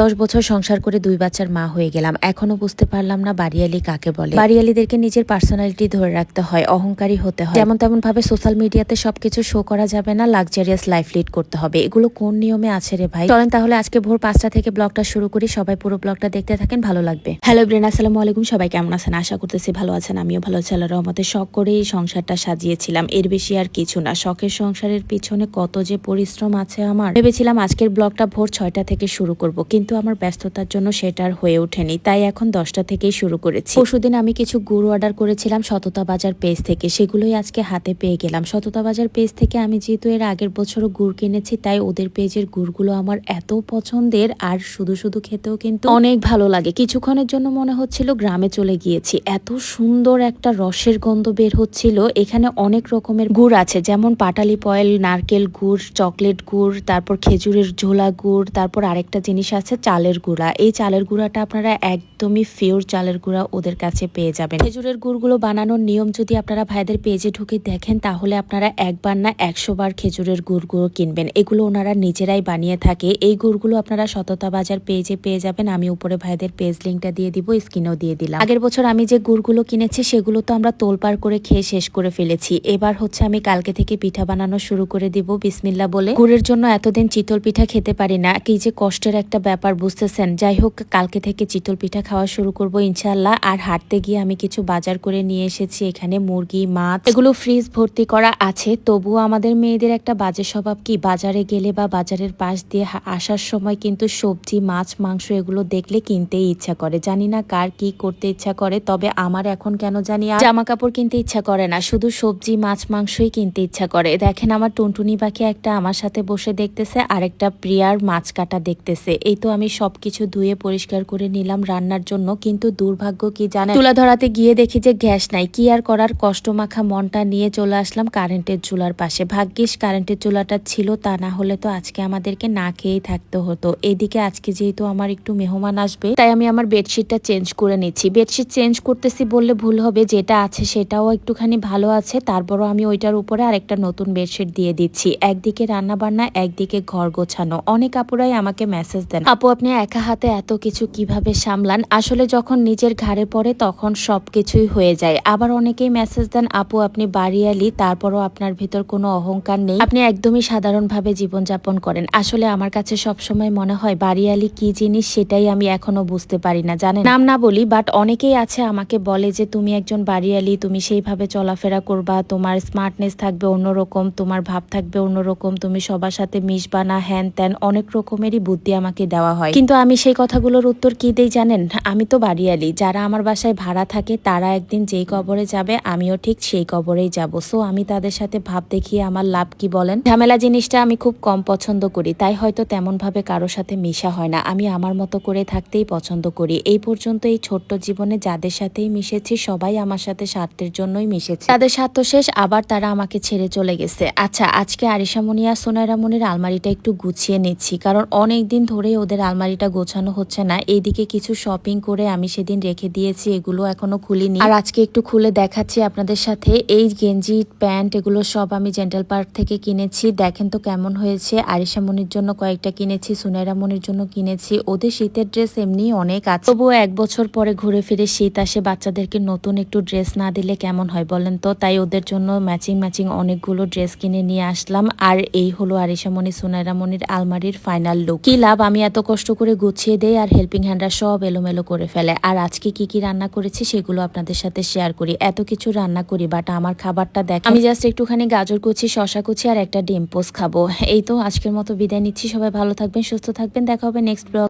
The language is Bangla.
দশ বছর সংসার করে দুই বাচ্চার মা হয়ে গেলাম। এখনও বুঝতে পারলাম না বাড়িয়ালি কাকে বলে। বাড়িয়ালিদেরকে নিজের পার্সোনালিটি ধরে রাখতে হয়, অহংকারী হতে হয়। যেমন তেমন ভাবে সোশ্যাল মিডিয়াতে সবকিছু শো করা যাবে না লাক্সারিয়াস লাইফ লিড করতে হবে। এগুলো কোন নিয়মে আছে রে ভাই? চলেন তাহলে আজকে ভোর পাঁচটা থেকে ব্লগটা শুরু করি। সবাই পুরো ব্লগটা দেখতে থাকেন, ভালো লাগবে। হ্যালো ব্রেন আসসালামু আলাইকুম। সবাই কেমন আছেন? আশা করতেছি ভালো আছেন। আমিও ভালো আছি। আল্লাহ রহমতে শখ করে এই সংসারটা সাজিয়েছিলাম। এর বেশি আর কিছু না। শখের সংসারের পিছনে কত যে পরিশ্রম আছে আমার। ভেবেছিলাম আজকের ব্লগটা ভোর ছয়টা থেকে শুরু করব। কিন্তু আমার ব্যস্ততার জন্য সেটা আর হয়ে ওঠেনি। তাই এখন দশটা থেকেই শুরু করেছি। পরশুদিন আমি কিছু গুড় অর্ডার করেছিলাম সততা বাজার পেজ থেকে। সেগুলোই আজকে হাতে পেয়ে গেলাম। সততা বাজার পেজ থেকে আমি যেহেতু এর আগের বছরও গুড় কিনেছি, তাই ওদের পেজের গুড়গুলো আমার এত পছন্দের আর শুধু শুধু খেতেও কিন্তু অনেক ভালো লাগে। কিছুক্ষণের জন্য মনে হচ্ছিল গ্রামে চলে গিয়েছি। এত সুন্দর একটা রসের গন্ধ বের হচ্ছিল। এখানে অনেক রকমের গুড় আছে, যেমন পাটালি পয়েল, নারকেল গুড়, চকলেট গুড়, তারপর খেজুরের ঝোলা গুড়, তারপর আরেকটা জিনিস আছে চালের গুঁড়া। এই চালের গুঁড়াটা আপনারা একদমই ফিওর চালের গুঁড়া ওদের কাছে পেয়ে যাবেন। খেজুরের গুড়গুলো বানানোর নিয়ম যদি আপনারা ভাইদের পেজে ঢুকে দেখেন, তাহলে আপনারা একবার না একশো বার খেজুরের গুড়গুলো কিনবেন। এগুলো ওনারা নিজেরাই বানিয়ে থাকে। এই গুড়গুলো আপনারা সততা বাজার পেজে পেয়ে যাবেন। আমি উপরে ভাইদের পেজ লিঙ্কটা দিয়ে দিব, স্ক্রিনেও দিয়ে দিলাম। আগের বছর আমি যে গুড়গুলো কিনেছি, সেগুলো তো আমরা তোলপার করে খেয়ে শেষ করে ফেলেছি। এবার হচ্ছে আমি কালকে থেকে পিঠা বানানো শুরু করে দিব বিসমিল্লা বলে। গুড়ের জন্য এতদিন চিতল পিঠা খেতে পারি না। কি যে কষ্টের একটা ব্যাপার। বুঝতেছেন, যাই হোক, কালকে থেকে চিতল পিঠা খাওয়া শুরু করব ইনশাল্লাহ আর হাঁটতে গিয়ে আমি কিছু বাজার করে নিয়ে এসেছি, এখানে মুরগি, মাছ, এগুলো ফ্রিজ ভর্তি করা আছে। তবুও আমাদের মেয়েদের একটা বাজে স্বভাব কি? বাজারে গেলে বা বাজারের পাশ দিয়ে আসার সময় কিন্তু সবজি, মাছ, মাংস এগুলো দেখলে কিনতেই ইচ্ছা করে। জানি না কার কি করতে ইচ্ছা করে, তবে আমার এখন কেন জানি জামা কাপড় কিনতে ইচ্ছা করে না, শুধু সবজি, মাছ, মাংসই কিনতে ইচ্ছা করে। দেখেন আমার টুনটুনি পাখি একটা আমার সাথে বসে দেখতেছে, আরেকটা প্রিয়ার মাছ কাটা দেখতেছে। এই তো আমি সবকিছু ধুয়ে পরিষ্কার করে নিলাম রান্নার জন্য, কিন্তু দুর্ভাগ্য কি জানেন? চুলা ধরাতে গিয়ে দেখি যে গ্যাস নাই। কি আর করার? কষ্ট মাখা মনটা নিয়ে চলে আসলাম কারেন্টের চুলার পাশে। ভাগ্যিস কারেন্টের চুলাটা ছিল, তা না হলে তো আজকে আমাদেরকে না খেয়েই থাকতে হতো। এদিকে আজকে যেহেতু আমার একটু মেহমান আসবে, তাই আমি আমার বেডশিটটা চেঞ্জ করে নিচ্ছি। বেডশিট চেঞ্জ করতেছি বললে ভুল হবে, যেটা আছে সেটাও একটুখানি ভালো আছে, তারপরও আমি ওইটার উপরে আরেকটা নতুন বেডশিট দিয়ে দিচ্ছি। একদিকে রান্না বান্না একদিকে ঘর গোছানো। অনেক আপুরাই আমাকে মেসেজ দেন আপনি একা হাতে এত কিছু কীভাবে সামলান? আসলে যখন নিজের ঘাড়ে পড়ে তখন সব কিছুই হয়ে যায়। আবার অনেকেই মেসেজ দেন, আপু, আপনি বাড়িয়ালি, তারপরও আপনার ভিতর কোনো অহংকার নেই। আপনি একদমই সাধারণভাবে জীবনযাপন করেন। আসলে আমার কাছে সবসময় মনে হয়, বাড়িয়ালি কি জিনিস সেটাই আমি এখনও বুঝতে পারি না। জানেন? নাম না বলি বাট অনেকেই আছে আমাকে বলে যে, তুমি একজন বাড়িয়ালি, তুমি সেইভাবে চলাফেরা করবা, তোমার স্মার্টনেস থাকবে অন্যরকম, তোমার ভাব থাকবে অন্যরকম, তুমি সবার সাথে মিশবা না, হ্যান ত্যান। অনেক রকমেরই বুদ্ধি আমাকে দেওয়া হয়। কিন্তু আমি সেই কথাগুলোর উত্তর কি দেই জানেন? আমি তো বাড়িয়ালি। যারা আমার বাসায় ভাড়া থাকে, তারা একদিন যেই কবরে যাবে, আমিও ঠিক সেই কবরেই যাব। সো, আমি তাদের সাথে ভাব দেখিয়ে আমার লাভ কি বলেন? ঝামেলা জিনিসটা আমি খুব কম পছন্দ করি। তাই হয়তো তেমন ভাবে কারোর সাথে মিশা হয় না। আমি আমার মতো করে থাকতেই পছন্দ করি। এই পর্যন্ত এই ছোট্ট জীবনে যাদের সাথেই মিশেছি, সবাই আমার সাথে স্বার্থের জন্যই মিশেছে। তাদের স্বার্থ শেষ, আবার তারা আমাকে ছেড়ে চলে গেছে। আচ্ছা আজকে মনি আর সোনাইরা আলমারিটা একটু গুছিয়ে নিচ্ছি। কারণ অনেক দিন ধরেই ওদের আলমারিটা গোছানো হচ্ছে না। এইদিকে কিছু শপিং করে আমি সেদিন রেখে দিয়েছি, এগুলো এখনও খুলিনি। আর আজকে একটু খুলে দেখাচ্ছি আপনাদের সাথে। এই গেঞ্জি, প্যান্ট, এগুলো সব আমি জেন্টাল পার্ক থেকে কিনেছি। দেখেন তো কেমন হয়েছে। আরিশা মনির জন্য কয়েকটা কিনেছি, সুনাইরা মনির জন্য কিনেছি। ওদের শীতের ড্রেস এমনি অনেক আছে। তবুও এক বছর পরে ঘুরে ফিরে শীত আসে, বাচ্চাদেরকে নতুন একটু ড্রেস না দিলে কেমন হয় বলেন তো? তাই ওদের জন্য ম্যাচিং ম্যাচিং অনেকগুলো ড্রেস কিনে নিয়ে আসলাম। আর এই হলো আরিশা মনি, সুনাইরা মনির আলমারির ফাইনাল লুক কি লাভ? আমি এত কষ্ট করে গুছিয়ে দেয় আর হেল্পিং হ্যান্ডরা সব এলোমেলো করে ফেলে। আর আজকে কি কি রান্না করেছি সেগুলো আপনাদের সাথে শেয়ার করি। এত কিছু রান্না করি বাট আমার খাবারটা দেখ আমি জাস্ট একটুখানি গাজর কুচি শশা কুচি আর একটা ডিম পোস্ট খাব। এই তো আজকের মতো বিদায় নিচ্ছি। সবাই ভালো থাকবেন, সুস্থ থাকবেন। দেখা হবে নেক্সট ব্লগ